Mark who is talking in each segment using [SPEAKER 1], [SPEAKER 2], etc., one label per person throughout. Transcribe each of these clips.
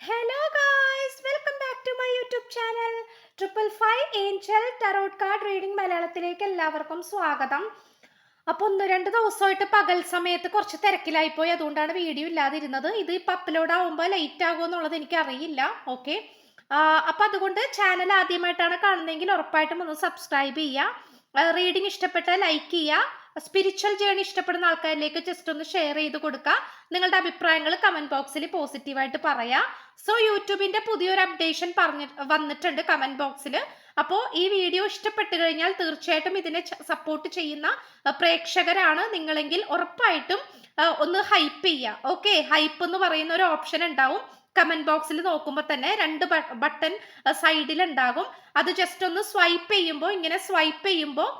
[SPEAKER 1] Hello guys welcome back to my YouTube channel triple five angel tarot card reading മലയാളത്തിലേക്ക് എല്ലാവർക്കും സ്വാഗതം. അപ്പോൾ ഒന്ന് രണ്ട് ദിവസമായിട്ട് പകൽ സമയത്ത് കുറച്ച് തിരക്കിലായി പോയി. അതുകൊണ്ടാണ് വീഡിയോ ഇല്ലാതിരുന്നത്. ഇത് ഇപ്പം അപ്ലോഡ് ആകുമ്പോൾ ലേറ്റ് ആകുമോ എന്നുള്ളത് എനിക്ക് അറിയില്ല ഓക്കെ അപ്പം അതുകൊണ്ട് ചാനൽ ആദ്യമായിട്ടാണ് കാണുന്നതെങ്കിൽ ഉറപ്പായിട്ടും ഒന്ന് സബ്സ്ക്രൈബ് ചെയ്യുക. റീഡിംഗ് ഇഷ്ടപ്പെട്ടാൽ ലൈക്ക് ചെയ്യുക. സ്പിരിച്വൽ ജേണി ഇഷ്ടപ്പെടുന്ന ആൾക്കാരിലേക്ക് ജസ്റ്റ് ഒന്ന് ഷെയർ ചെയ്ത് കൊടുക്കുക നിങ്ങളുടെ അഭിപ്രായങ്ങൾ കമന്റ് ബോക്സിൽ പോസിറ്റീവായിട്ട് പറയാം. സോ യൂട്യൂബിന്റെ പുതിയൊരു അപ്ഡേഷൻ പറഞ്ഞ് വന്നിട്ടുണ്ട് കമന്റ് ബോക്സിൽ അപ്പോൾ ഈ വീഡിയോ ഇഷ്ടപ്പെട്ടു കഴിഞ്ഞാൽ തീർച്ചയായിട്ടും ഇതിനെ സപ്പോർട്ട് ചെയ്യുന്ന പ്രേക്ഷകരാണ് നിങ്ങളെങ്കിൽ ഉറപ്പായിട്ടും ഒന്ന് ഹൈപ്പ് ചെയ്യുക ഓക്കെ ഹൈപ്പ് എന്ന് പറയുന്ന ഒരു ഓപ്ഷൻ ഉണ്ടാവും. കമന്റ് ബോക്സിൽ നോക്കുമ്പോൾ തന്നെ രണ്ട് ബട്ടൺ സൈഡിൽ ഉണ്ടാകും. അത് ജസ്റ്റ് ഒന്ന് സ്വൈപ്പ് ചെയ്യുമ്പോൾ ഇങ്ങനെ സ്വൈപ്പ് ചെയ്യുമ്പോൾ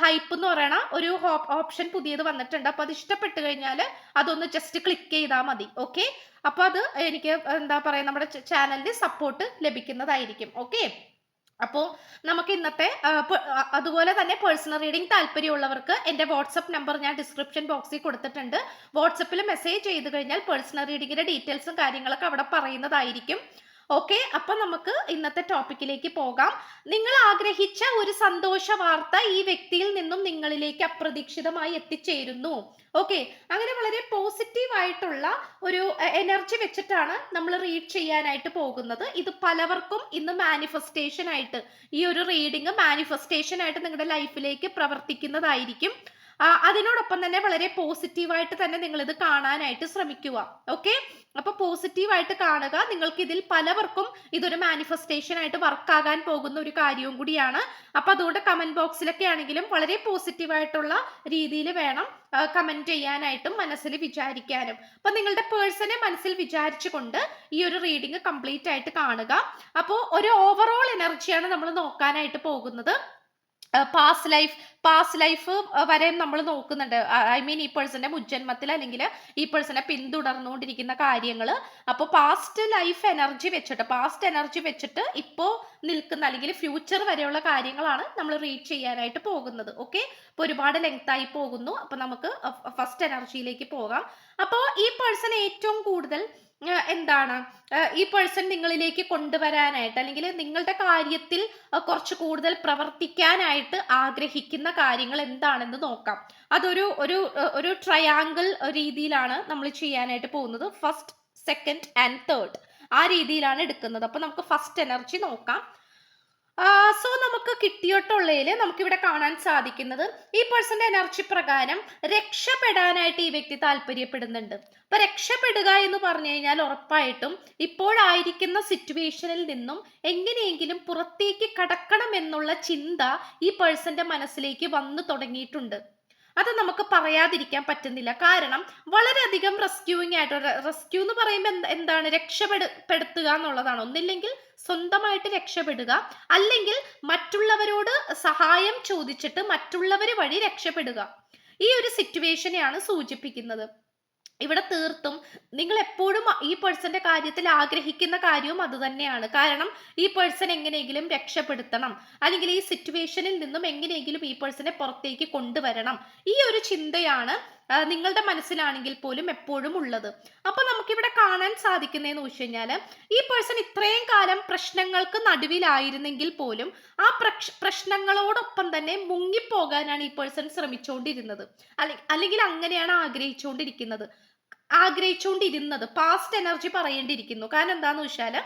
[SPEAKER 1] ഹൈപ്പ് എന്ന് പറയണ ഒരു ഓപ്ഷൻ പുതിയത് വന്നിട്ടുണ്ട്. അപ്പോൾ അത് ഇഷ്ടപ്പെട്ട് കഴിഞ്ഞാൽ അതൊന്ന് ജസ്റ്റ് ക്ലിക്ക് ചെയ്താൽ മതി. ഓക്കെ അപ്പോൾ അത് എനിക്ക് എന്താ പറയുക നമ്മുടെ ചാനലിന് സപ്പോർട്ട് ലഭിക്കുന്നതായിരിക്കും. ഓക്കെ അപ്പോൾ നമുക്ക് ഇന്നത്തെ അതുപോലെ തന്നെ പേഴ്സണൽ റീഡിംഗ് താല്പര്യമുള്ളവർക്ക് എന്റെ വാട്സപ്പ് നമ്പർ ഞാൻ ഡിസ്ക്രിപ്ഷൻ ബോക്സിൽ കൊടുത്തിട്ടുണ്ട്. വാട്സപ്പിൽ മെസ്സേജ് ചെയ്ത് കഴിഞ്ഞാൽ പേഴ്സണൽ റീഡിങ്ങിന്റെ ഡീറ്റെയിൽസും കാര്യങ്ങളൊക്കെ അവിടെ പറയുന്നതായിരിക്കും. ഓക്കെ അപ്പം നമുക്ക് ഇന്നത്തെ ടോപ്പിക്കിലേക്ക് പോകാം. നിങ്ങൾ ആഗ്രഹിച്ച ഒരു സന്തോഷ വാർത്ത ഈ വ്യക്തിയിൽ നിന്നും നിങ്ങളിലേക്ക് അപ്രതീക്ഷിതമായി എത്തിച്ചേരുന്നു. ഓക്കെ അങ്ങനെ വളരെ പോസിറ്റീവ് ആയിട്ടുള്ള ഒരു എനർജി വെച്ചിട്ടാണ് നമ്മൾ റീഡ് ചെയ്യാനായിട്ട് പോകുന്നത്. ഇത് പലവർക്കും ഇന്ന് മാനിഫെസ്റ്റേഷൻ ആയിട്ട് ഈ ഒരു റീഡിങ് മാനിഫെസ്റ്റേഷൻ ആയിട്ട് നിങ്ങളുടെ ലൈഫിലേക്ക് പ്രവർത്തിക്കുന്നതായിരിക്കും. അതിനോടൊപ്പം തന്നെ വളരെ പോസിറ്റീവായിട്ട് തന്നെ നിങ്ങൾ ഇത് കാണാനായിട്ട് ശ്രമിക്കുക. ഓക്കെ അപ്പൊ പോസിറ്റീവായിട്ട് കാണുക. നിങ്ങൾക്ക് ഇതിൽ പലവർക്കും ഇതൊരു മാനിഫെസ്റ്റേഷൻ ആയിട്ട് വർക്ക് ആകാൻ പോകുന്ന ഒരു കാര്യവും കൂടിയാണ്. അപ്പൊ അതുകൊണ്ട് കമന്റ് ബോക്സിലൊക്കെ ആണെങ്കിലും വളരെ പോസിറ്റീവായിട്ടുള്ള രീതിയിൽ വേണം കമന്റ് ചെയ്യാനായിട്ടും മനസ്സിൽ വിചാരിക്കാനും. അപ്പൊ നിങ്ങളുടെ പേഴ്സണെ മനസ്സിൽ വിചാരിച്ചുകൊണ്ട് ഈ ഒരു റീഡിംഗ് കംപ്ലീറ്റ് ആയിട്ട് കാണുക. അപ്പോൾ ഒരു ഓവറോൾ എനർജിയാണ് നമ്മൾ നോക്കാനായിട്ട് പോകുന്നത്. പാസ്റ്റ് ലൈഫ് പാസ്റ്റ് ലൈഫ് വരെ നമ്മൾ നോക്കുന്നുണ്ട്. ഐ മീൻ ഈ പേഴ്സന്റെ മുജ്ജന്മത്തിൽ അല്ലെങ്കിൽ ഈ പേഴ്സനെ പിന്തുടർന്നുകൊണ്ടിരിക്കുന്ന കാര്യങ്ങൾ. അപ്പോൾ പാസ്റ്റ് ലൈഫ് എനർജി വെച്ചിട്ട് പാസ്റ്റ് എനർജി വെച്ചിട്ട് ഇപ്പോൾ നിൽക്കുന്ന അല്ലെങ്കിൽ ഫ്യൂച്ചർ വരെയുള്ള കാര്യങ്ങളാണ് നമ്മൾ റീച്ച് ചെയ്യാനായിട്ട് പോകുന്നത്. ഓക്കെ അപ്പോൾ ഒരുപാട് ലെങ്ത് ആയി പോകുന്നു. അപ്പോൾ നമുക്ക് ഫസ്റ്റ് എനർജിയിലേക്ക് പോകാം. അപ്പോൾ ഈ പേഴ്സൺ ഏറ്റവും കൂടുതൽ എന്താണ്? ഈ പേഴ്സൺ നിങ്ങളിലേക്ക് കൊണ്ടുവരാനായിട്ട് അല്ലെങ്കിൽ നിങ്ങളുടെ കാര്യത്തിൽ കുറച്ച് കൂടുതൽ പ്രവർത്തിക്കാനായിട്ട് ആഗ്രഹിക്കുന്ന കാര്യങ്ങൾ എന്താണെന്ന് നോക്കാം. അതൊരു ഒരു ഒരു ട്രയാങ്കിൾ രീതിയിലാണ് നമ്മൾ ചെയ്യാനായിട്ട് പോകുന്നത്. ഫസ്റ്റ് സെക്കൻഡ് ആൻഡ് തേർഡ് ആ രീതിയിലാണ് എടുക്കുന്നത്. അപ്പൊ നമുക്ക് ഫസ്റ്റ് എനർജി നോക്കാം. സോ നമുക്ക് കിട്ടിയിട്ടുള്ളതിൽ നമുക്കിവിടെ കാണാൻ സാധിക്കുന്നത് ഈ പേഴ്സന്റെ എനർജി പ്രകാരം രക്ഷപ്പെടാനായിട്ട് ഈ വ്യക്തി താല്പര്യപ്പെടുന്നുണ്ട്. അപ്പൊ രക്ഷപ്പെടുക എന്ന് പറഞ്ഞു കഴിഞ്ഞാൽ ഉറപ്പായിട്ടും ഇപ്പോഴായിരിക്കുന്ന സിറ്റുവേഷനിൽ നിന്നും എങ്ങനെയെങ്കിലും പുറത്തേക്ക് കടക്കണം എന്നുള്ള ചിന്ത ഈ പേഴ്സന്റെ മനസ്സിലേക്ക് വന്നു തുടങ്ങിയിട്ടുണ്ട്. അത് നമുക്ക് പറയാതിരിക്കാൻ പറ്റുന്നില്ല. കാരണം വളരെയധികം റെസ്ക്യൂയിങ് ആയിട്ട് റെസ്ക്യൂ എന്ന് പറയുമ്പോൾ എന്ത് എന്താണ് രക്ഷപ്പെടുത്തുക എന്നുള്ളതാണ്. ഒന്നില്ലെങ്കിൽ സ്വന്തമായിട്ട് രക്ഷപ്പെടുക അല്ലെങ്കിൽ മറ്റുള്ളവരോട് സഹായം ചോദിച്ചിട്ട് മറ്റുള്ളവർ വഴി രക്ഷപ്പെടുക. ഈ ഒരു സിറ്റുവേഷനെയാണ് സൂചിപ്പിക്കുന്നത്. ഇവിടെ തീർത്തും നിങ്ങൾ എപ്പോഴും ഈ പേഴ്സന്റെ കാര്യത്തിൽ ആഗ്രഹിക്കുന്ന കാര്യവും അതുതന്നെയാണ് കാരണം ഈ പേഴ്സൺ എങ്ങനെയെങ്കിലും രക്ഷപ്പെടുത്തണം. അല്ലെങ്കിൽ ഈ സിറ്റുവേഷനിൽ നിന്നും എങ്ങനെയെങ്കിലും ഈ പേഴ്സണെ പുറത്തേക്ക് കൊണ്ടുവരണം. ഈ ഒരു ചിന്തയാണ് നിങ്ങളുടെ മനസ്സിലാണെങ്കിൽ പോലും എപ്പോഴും ഉള്ളത്. അപ്പൊ നമുക്കിവിടെ കാണാൻ സാധിക്കുന്നതെന്ന് വെച്ച് കഴിഞ്ഞാൽ ഈ പേഴ്സൺ ഇത്രയും കാലം പ്രശ്നങ്ങൾക്ക് നടുവിലായിരുന്നെങ്കിൽ പോലും ആ പ്രശ്നങ്ങളോടൊപ്പം തന്നെ മുങ്ങിപ്പോകാനാണ് ഈ പേഴ്സൺ ശ്രമിച്ചുകൊണ്ടിരുന്നത് അല്ലെ- അല്ലെങ്കിൽ അങ്ങനെയാണ് ആഗ്രഹിച്ചുകൊണ്ടിരിക്കുന്നത് ആഗ്രഹിച്ചുകൊണ്ടിരുന്നത് പാസ്റ്റ് എനർജി പറയേണ്ടിയിരിക്കുന്നു. കാരണം എന്താന്ന് വെച്ചാൽ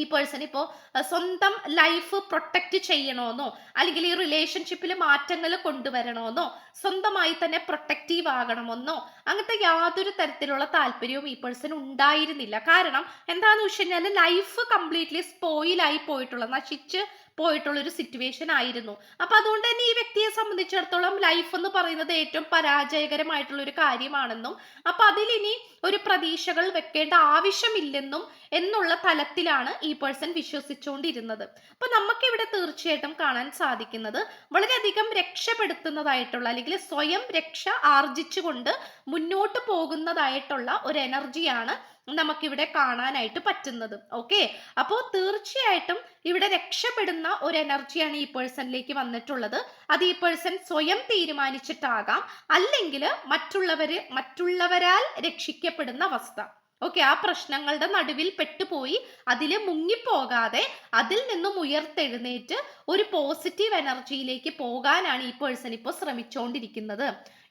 [SPEAKER 1] ഈ പേഴ്സൺ ഇപ്പോൾ സ്വന്തം ലൈഫ് പ്രൊട്ടക്റ്റ് ചെയ്യണമെന്നോ അല്ലെങ്കിൽ ഈ റിലേഷൻഷിപ്പിൽ മാറ്റങ്ങൾ കൊണ്ടുവരണമെന്നോ സ്വന്തമായി തന്നെ പ്രൊട്ടക്റ്റീവ് ആകണമെന്നോ അങ്ങനത്തെ യാതൊരു തരത്തിലുള്ള താല്പര്യവും ഈ പേഴ്സൺ ഉണ്ടായിരുന്നില്ല. കാരണം എന്താണെന്ന് വെച്ച് കഴിഞ്ഞാൽ ലൈഫ് കംപ്ലീറ്റ്ലി സ്പോയിലായി പോയിട്ടുള്ള നശിച്ച് പോയിട്ടുള്ള ഒരു സിറ്റുവേഷൻ ആയിരുന്നു. അപ്പൊ അതുകൊണ്ട് തന്നെ ഈ വ്യക്തിയെ സംബന്ധിച്ചിടത്തോളം ലൈഫ് എന്ന് പറയുന്നത് ഏറ്റവും പരാജയകരമായിട്ടുള്ള ഒരു കാര്യമാണെന്നും അപ്പൊ അതിലിനി ഒരു പ്രതീക്ഷകൾ വെക്കേണ്ട ആവശ്യമില്ലെന്നും എന്നുള്ള തലത്തിലാണ് ഈ പേഴ്സൺ വിശ്വസിച്ചുകൊണ്ടിരുന്നത്. അപ്പൊ നമുക്കിവിടെ തീർച്ചയായിട്ടും കാണാൻ സാധിക്കുന്നത് വളരെയധികം രക്ഷപ്പെടുത്തുന്നതായിട്ടുള്ള അല്ലെങ്കിൽ സ്വയം രക്ഷ ആർജിച്ചുകൊണ്ട് മുന്നോട്ട് പോകുന്നതായിട്ടുള്ള ഒരു എനർജിയാണ് നമുക്കിവിടെ കാണാനായിട്ട് പറ്റുന്നത്. ഓക്കെ അപ്പോൾ തീർച്ചയായിട്ടും ഇവിടെ രക്ഷപ്പെടുന്ന ഒരു എനർജിയാണ് ഈ പേഴ്സണിലേക്ക് വന്നിട്ടുള്ളത്. അത് ഈ പേഴ്സൺ സ്വയം തീരുമാനിച്ചിട്ടാകാം. അല്ലെങ്കിൽ മറ്റുള്ളവര് മറ്റുള്ളവരാൽ രക്ഷിക്കപ്പെടുന്ന അവസ്ഥ. ഓക്കെ ആ പ്രശ്നങ്ങളുടെ നടുവിൽ പെട്ടുപോയി അതിൽ മുങ്ങിപ്പോകാതെ അതിൽ നിന്നും ഉയർത്തെഴുന്നേറ്റ് ഒരു പോസിറ്റീവ് എനർജിയിലേക്ക് പോകാനാണ് ഈ പേഴ്സൺ ഇപ്പോൾ ശ്രമിച്ചുകൊണ്ടിരിക്കുന്നത്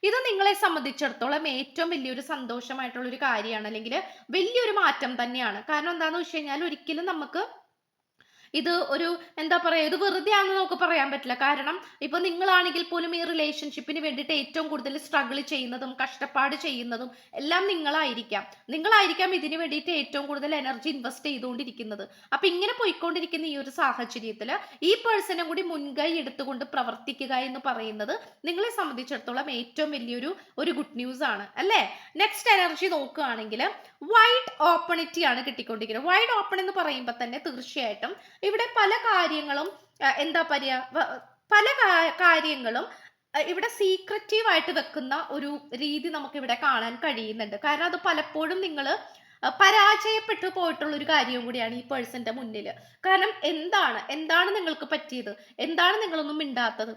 [SPEAKER 1] ഇത് നിങ്ങളെ സംബന്ധിച്ചിടത്തോളം ഏറ്റവും വലിയൊരു സന്തോഷമായിട്ടുള്ള ഒരു കാര്യമാണ് അല്ലെങ്കിൽ വലിയൊരു മാറ്റം തന്നെയാണ്. കാരണം എന്താണെന്ന് വെച്ച് കഴിഞ്ഞാൽ ഒരിക്കലും നമുക്ക് ഇത് ഒരു എന്താ പറയുക ഇത് വെറുതെ ആണെന്ന് നമുക്ക് പറയാൻ പറ്റില്ല. കാരണം ഇപ്പൊ നിങ്ങളാണെങ്കിൽ പോലും ഈ റിലേഷൻഷിപ്പിന് വേണ്ടിയിട്ട് ഏറ്റവും കൂടുതൽ സ്ട്രഗിൾ ചെയ്യുന്നതും കഷ്ടപ്പാട് ചെയ്യുന്നതും എല്ലാം നിങ്ങളായിരിക്കാം. നിങ്ങളായിരിക്കാം ഇതിന് വേണ്ടിയിട്ട് ഏറ്റവും കൂടുതൽ എനർജി ഇൻവെസ്റ്റ് ചെയ്തുകൊണ്ടിരിക്കുന്നത്. അപ്പൊ ഇങ്ങനെ പോയിക്കൊണ്ടിരിക്കുന്ന ഈ ഒരു സാഹചര്യത്തിൽ ഈ പേഴ്സണും കൂടി മുൻകൈ എടുത്തുകൊണ്ട് പ്രവർത്തിക്കുക എന്ന് പറയുന്നത് നിങ്ങളെ സംബന്ധിച്ചിടത്തോളം ഏറ്റവും വലിയൊരു ഒരു ഗുഡ് ന്യൂസ് ആണ്. അല്ലേ? നെക്സ്റ്റ് എനർജി നോക്കുകയാണെങ്കിൽ വൈഡ് ഓപ്പണിറ്റി ആണ് കിട്ടിക്കൊണ്ടിരിക്കുന്നത്. വൈഡ് ഓപ്പൺ എന്ന് പറയുമ്പോൾ തന്നെ തീർച്ചയായിട്ടും ഇവിടെ പല കാര്യങ്ങളും എന്താ പറയാ പല കാര്യങ്ങളും ഇവിടെ സീക്രറ്റീവ് ആയിട്ട് വെക്കുന്ന ഒരു രീതി നമുക്ക് ഇവിടെ കാണാൻ കഴിയുന്നുണ്ട്. കാരണം അത് പലപ്പോഴും നിങ്ങൾ പരാജയപ്പെട്ടു പോയിട്ടുള്ള ഒരു കാര്യവും കൂടിയാണ് ഈ പേഴ്സന്റെ മുന്നിൽ കാരണം എന്താണ്? എന്താണ് നിങ്ങൾക്ക് പറ്റിയത്? എന്താണ് നിങ്ങളൊന്നും മിണ്ടാത്തത്?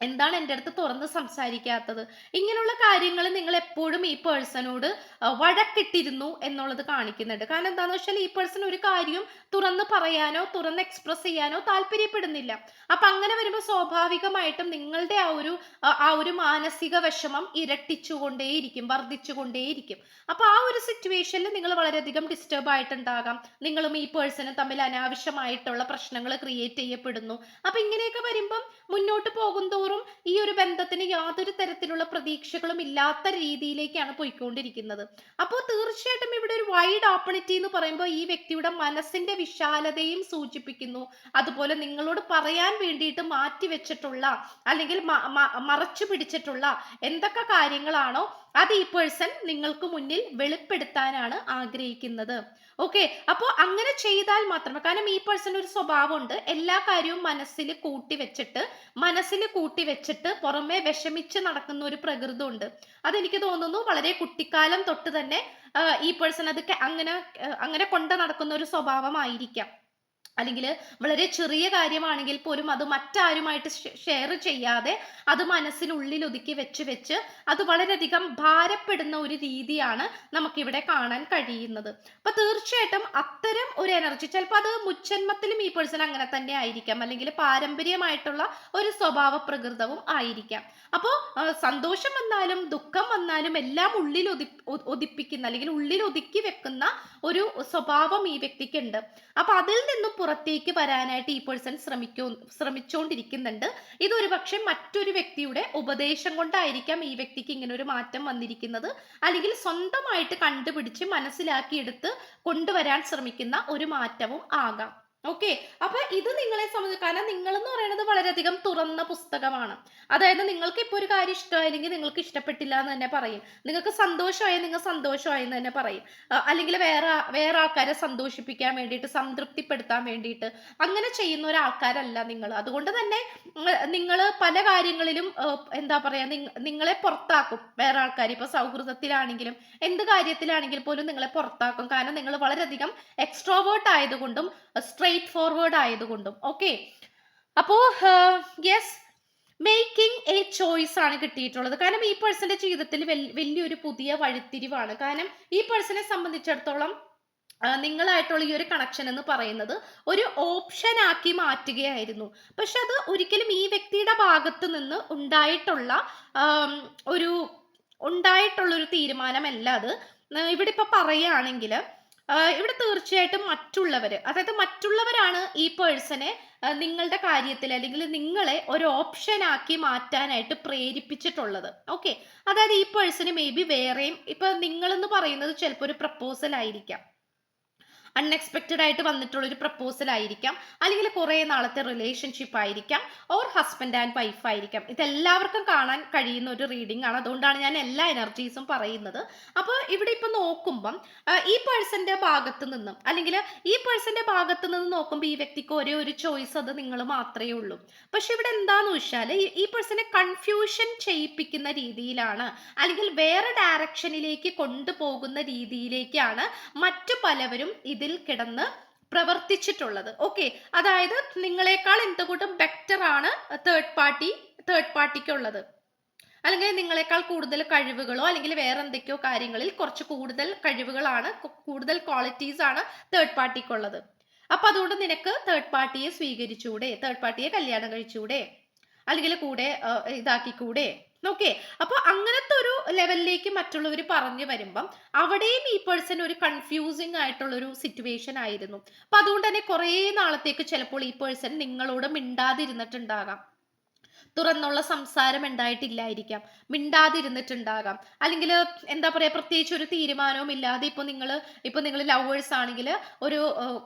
[SPEAKER 1] എന്താണ് എന്റെ അടുത്ത് തുറന്ന് സംസാരിക്കാത്തത്? ഇങ്ങനെയുള്ള കാര്യങ്ങൾ നിങ്ങൾ എപ്പോഴും ഈ പേഴ്സണോട് വഴക്കിട്ടിരുന്നു എന്നുള്ളത് കാണിക്കുന്നുണ്ട്. കാരണം എന്താണെന്ന് വെച്ചാൽ ഈ പേഴ്സൺ ഒരു കാര്യം തുറന്ന് പറയാനോ തുറന്ന് എക്സ്പ്രസ് ചെയ്യാനോ താല്പര്യപ്പെടുന്നില്ല. അപ്പൊ അങ്ങനെ വരുമ്പോൾ സ്വാഭാവികമായിട്ടും നിങ്ങളുടെ ആ ഒരു ആ ഒരു മാനസിക വിഷമം ഇരട്ടിച്ചുകൊണ്ടേയിരിക്കും വർദ്ധിച്ചുകൊണ്ടേയിരിക്കും. അപ്പൊ ആ ഒരു സിറ്റുവേഷനിൽ നിങ്ങൾ വളരെയധികം ഡിസ്റ്റർബ് ആയിട്ടുണ്ടാകാം. നിങ്ങളും ഈ പേഴ്സണും തമ്മിൽ അനാവശ്യമായിട്ടുള്ള പ്രശ്നങ്ങൾ ക്രിയേറ്റ് ചെയ്യപ്പെടുന്നു. അപ്പൊ ഇങ്ങനെയൊക്കെ വരുമ്പം മുന്നോട്ട് പോകും തോറും ഈ ഒരു ബന്ധത്തിന് യാതൊരു തരത്തിലുള്ള പ്രതീക്ഷകളും ഇല്ലാത്ത രീതിയിലേക്കാണ് പോയിക്കൊണ്ടിരിക്കുന്നത്. അപ്പോൾ തീർച്ചയായിട്ടും ഇവിടെ ഒരു വൈഡ് ഓപ്പണിറ്റി എന്ന് പറയുമ്പോൾ ഈ വ്യക്തിയുടെ മനസ്സിന്റെ വിശാലതയും സൂചിപ്പിക്കുന്നു. അതുപോലെ നിങ്ങളോട് പറയാൻ വേണ്ടിയിട്ട് മാറ്റി വെച്ചിട്ടുള്ള അല്ലെങ്കിൽ മറച്ചു പിടിച്ചിട്ടുള്ള എന്തൊക്കെ കാര്യങ്ങളാണോ അത് ഈ പേഴ്സൺ നിങ്ങൾക്ക് മുന്നിൽ വെളിപ്പെടുത്താനാണ് ആഗ്രഹിക്കുന്നത്. ഓക്കെ അപ്പോൾ അങ്ങനെ ചെയ്താൽ മാത്രമേ കാരണം ഈ പേഴ്സൺ ഒരു സ്വഭാവമുണ്ട്. എല്ലാ കാര്യവും മനസ്സിൽ കൂട്ടി വെച്ചിട്ട് മനസ്സിൽ കൂട്ടി വെച്ചിട്ട് പുറമെ വിഷമിച്ച് നടക്കുന്ന ഒരു പ്രകൃതമുണ്ട്. അതെനിക്ക് തോന്നുന്നു വളരെ കുട്ടിക്കാലം തൊട്ട് തന്നെ ഈ പേഴ്സൺ അത് അങ്ങനെ അങ്ങനെ കൊണ്ട് നടക്കുന്ന ഒരു സ്വഭാവമായിരിക്കാം. അല്ലെങ്കിൽ വളരെ ചെറിയ കാര്യമാണെങ്കിൽ പോലും അത് മറ്റാരുമായിട്ട് ഷെയർ ചെയ്യാതെ അത് മനസ്സിനുള്ളിൽ ഒതുക്കി വെച്ച് വെച്ച് അത് വളരെയധികം ഭാരപ്പെടുന്ന ഒരു രീതിയാണ് നമുക്കിവിടെ കാണാൻ കഴിയുന്നത്. അപ്പൊ തീർച്ചയായിട്ടും അത്തരം ഒരു എനർജി ചിലപ്പോൾ അത് മുച്ചന്മത്തിലും ഈ പേഴ്സൺ അങ്ങനെ തന്നെ ആയിരിക്കാം. അല്ലെങ്കിൽ പാരമ്പര്യമായിട്ടുള്ള ഒരു സ്വഭാവ പ്രകൃതവും ആയിരിക്കാം. അപ്പോൾ സന്തോഷം വന്നാലും ദുഃഖം വന്നാലും എല്ലാം ഉള്ളിൽ ഒതി ഒതിപ്പിക്കുന്ന അല്ലെങ്കിൽ ഉള്ളിൽ ഒതുക്കി വെക്കുന്ന ഒരു സ്വഭാവം ഈ വ്യക്തിക്കുണ്ട്. അപ്പൊ അതിൽ നിന്നും പുറത്തേക്ക് വരാനായിട്ട് ഈ പേഴ്സൺ ശ്രമിക്കോ ശ്രമിച്ചുകൊണ്ടിരിക്കുന്നുണ്ട് ഇതൊരു പക്ഷെ മറ്റൊരു വ്യക്തിയുടെ ഉപദേശം കൊണ്ടായിരിക്കാം ഈ വ്യക്തിക്ക് ഇങ്ങനെ ഒരു മാറ്റം വന്നിരിക്കുന്നത്. അല്ലെങ്കിൽ സ്വന്തമായിട്ട് കണ്ടുപിടിച്ച് മനസ്സിലാക്കിയെടുത്ത് കൊണ്ടുവരാൻ ശ്രമിക്കുന്ന ഒരു മാറ്റവും ആകാം. ഓക്കെ അപ്പൊ ഇത് നിങ്ങളെ സംബന്ധിച്ച് കാരണം നിങ്ങൾ എന്ന് പറയുന്നത് വളരെയധികം തുറന്ന പുസ്തകമാണ്. അതായത് നിങ്ങൾക്ക് ഇപ്പോൾ ഒരു കാര്യം ഇഷ്ടമായില്ലെങ്കിൽ നിങ്ങൾക്ക് ഇഷ്ടപ്പെട്ടില്ല എന്ന് തന്നെ പറയും. നിങ്ങൾക്ക് സന്തോഷമായി നിങ്ങൾ സന്തോഷമായി എന്ന് തന്നെ പറയും. അല്ലെങ്കിൽ വേറെ വേറെ ആൾക്കാരെ സന്തോഷിപ്പിക്കാൻ വേണ്ടിയിട്ട് സംതൃപ്തിപ്പെടുത്താൻ വേണ്ടിയിട്ട് അങ്ങനെ ചെയ്യുന്ന ഒരാൾക്കാരല്ല നിങ്ങൾ. അതുകൊണ്ട് തന്നെ നിങ്ങൾ പല കാര്യങ്ങളിലും എന്താ പറയാ നിങ്ങ- നിങ്ങളെ പുറത്താക്കും. വേറെ ആൾക്കാർ ഇപ്പൊ സൗഹൃദത്തിലാണെങ്കിലും എന്ത് കാര്യത്തിലാണെങ്കിൽ പോലും നിങ്ങളെ പുറത്താക്കും. കാരണം നിങ്ങൾ വളരെയധികം എക്സ്ട്രോവേർട്ട് ആയതുകൊണ്ടും സ്ട്രെയിറ്റ് ഫോർവേഡ് ആയതുകൊണ്ടും ഓക്കെ അപ്പോ യെസ് മേക്കിംഗ് എ ചോയ്സ് ആണ് കിട്ടിയിട്ടുള്ളത്. കാരണം ഈ പേഴ്സന്റെ ജീവിതത്തിൽ വലിയൊരു പുതിയ വഴിത്തിരിവാണ്. കാരണം ഈ പേഴ്സണെ സംബന്ധിച്ചിടത്തോളം നിങ്ങളായിട്ടുള്ള ഈ ഒരു കണക്ഷൻ എന്ന് പറയുന്നത് ഒരു ഓപ്ഷൻ ആക്കി മാറ്റുകയായിരുന്നു. പക്ഷെ അത് ഒരിക്കലും ഈ വ്യക്തിയുടെ ഭാഗത്ത് നിന്ന് ഉണ്ടായിട്ടുള്ള ഒരു ഉണ്ടായിട്ടുള്ള ഒരു തീരുമാനമല്ല അത്. ഇവിടെ ഇപ്പൊ പറയുകയാണെങ്കിൽ ഇവിടെ തീർച്ചയായിട്ടും മറ്റുള്ളവർ അതായത് മറ്റുള്ളവരാണ് ഈ പേഴ്സണെ നിങ്ങളുടെ കാര്യത്തിൽ അല്ലെങ്കിൽ നിങ്ങളെ ഒരു ഓപ്ഷൻ ആക്കി മാറ്റാനായിട്ട് പ്രേരിപ്പിച്ചിട്ടുള്ളത്. ഓക്കെ അതായത് ഈ പേഴ്സണ് മേ ബി വേറെയും ഇപ്പൊ നിങ്ങളെന്ന് പറയുന്നത് ചിലപ്പോൾ ഒരു പ്രപ്പോസൽ ആയിരിക്കാം. അൺഎക്സ്പെക്റ്റഡ് ആയിട്ട് വന്നിട്ടുള്ള ഒരു പ്രപ്പോസൽ ആയിരിക്കാം. അല്ലെങ്കിൽ കുറേ നാളത്തെ റിലേഷൻഷിപ്പ് ആയിരിക്കാം. ഓർ ഹസ്ബൻഡ് ആൻഡ് വൈഫ് ആയിരിക്കാം. ഇതെല്ലാവർക്കും കാണാൻ കഴിയുന്ന ഒരു റീഡിംഗ് ആണ്. അതുകൊണ്ടാണ് ഞാൻ എല്ലാ എനർജീസും പറയുന്നത്. അപ്പോൾ ഇവിടെ ഇപ്പം നോക്കുമ്പം ഈ പേഴ്സന്റെ ഭാഗത്ത് നിന്നും അല്ലെങ്കിൽ ഈ പേഴ്സന്റെ ഭാഗത്ത് നിന്ന് നോക്കുമ്പോൾ ഈ വ്യക്തിക്ക് ഒരേ ഒരു ചോയ്സ് അത് നിങ്ങൾ മാത്രമേ ഉള്ളൂ. പക്ഷെ ഇവിടെ എന്താന്ന് വെച്ചാൽ ഈ പേഴ്സണെ കൺഫ്യൂഷൻ ചെയ്യിപ്പിക്കുന്ന രീതിയിലാണ്. അല്ലെങ്കിൽ വേറെ ഡയറക്ഷനിലേക്ക് കൊണ്ടുപോകുന്ന രീതിയിലേക്കാണ് മറ്റു പലവരും ഇതിൽ കിടന്ന് പ്രവർത്തിച്ചിട്ടുള്ളത്. ഓക്കെ അതായത് നിങ്ങളെക്കാൾ എന്തുകൊണ്ടും ബെറ്റർ ആണ് തേർഡ് പാർട്ടി തേർഡ് പാർട്ടിക്കുള്ളത് അല്ലെങ്കിൽ നിങ്ങളെക്കാൾ കൂടുതൽ കഴിവുകളോ അല്ലെങ്കിൽ വേറെ എന്തൊക്കെയോ കാര്യങ്ങളിൽ കുറച്ച് കൂടുതൽ കഴിവുകളാണ് കൂടുതൽ ക്വാളിറ്റീസ് ആണ് തേർഡ് പാർട്ടിക്കുള്ളത് അപ്പൊ അതുകൊണ്ട് നിനക്ക് തേർഡ് പാർട്ടിയെ സ്വീകരിച്ചൂടെ തേർഡ് പാർട്ടിയെ കല്യാണം കഴിച്ചൂടെ? അല്ലെങ്കിൽ കൂടെ ഇതാക്കി ഇതാക്കിക്കൂടെ? ഓക്കെ അപ്പൊ അങ്ങനത്തെ ഒരു ലെവലിലേക്ക് മറ്റുള്ളവർ പറഞ്ഞു വരുമ്പം അവിടെയും ഈ പേഴ്സൺ ഒരു കൺഫ്യൂസിങ് ആയിട്ടുള്ള ഒരു സിറ്റുവേഷൻ ആയിരുന്നു. അപ്പൊ അതുകൊണ്ട് തന്നെ കുറേ നാളത്തേക്ക് ചിലപ്പോൾ ഈ പേഴ്സൺ നിങ്ങളോട് മിണ്ടാതിരുന്നിട്ടുണ്ടാകാം. തുറന്നുള്ള സംസാരം ഉണ്ടായിട്ടില്ലായിരിക്കാം മിണ്ടാതിരുന്നിട്ടുണ്ടാകാം. അല്ലെങ്കിൽ എന്താ പറയാ പ്രത്യേകിച്ച് ഒരു തീരുമാനവും ഇല്ലാതെ ഇപ്പൊ നിങ്ങൾ ഇപ്പൊ നിങ്ങൾ ലവേഴ്സ് ആണെങ്കിൽ ഒരു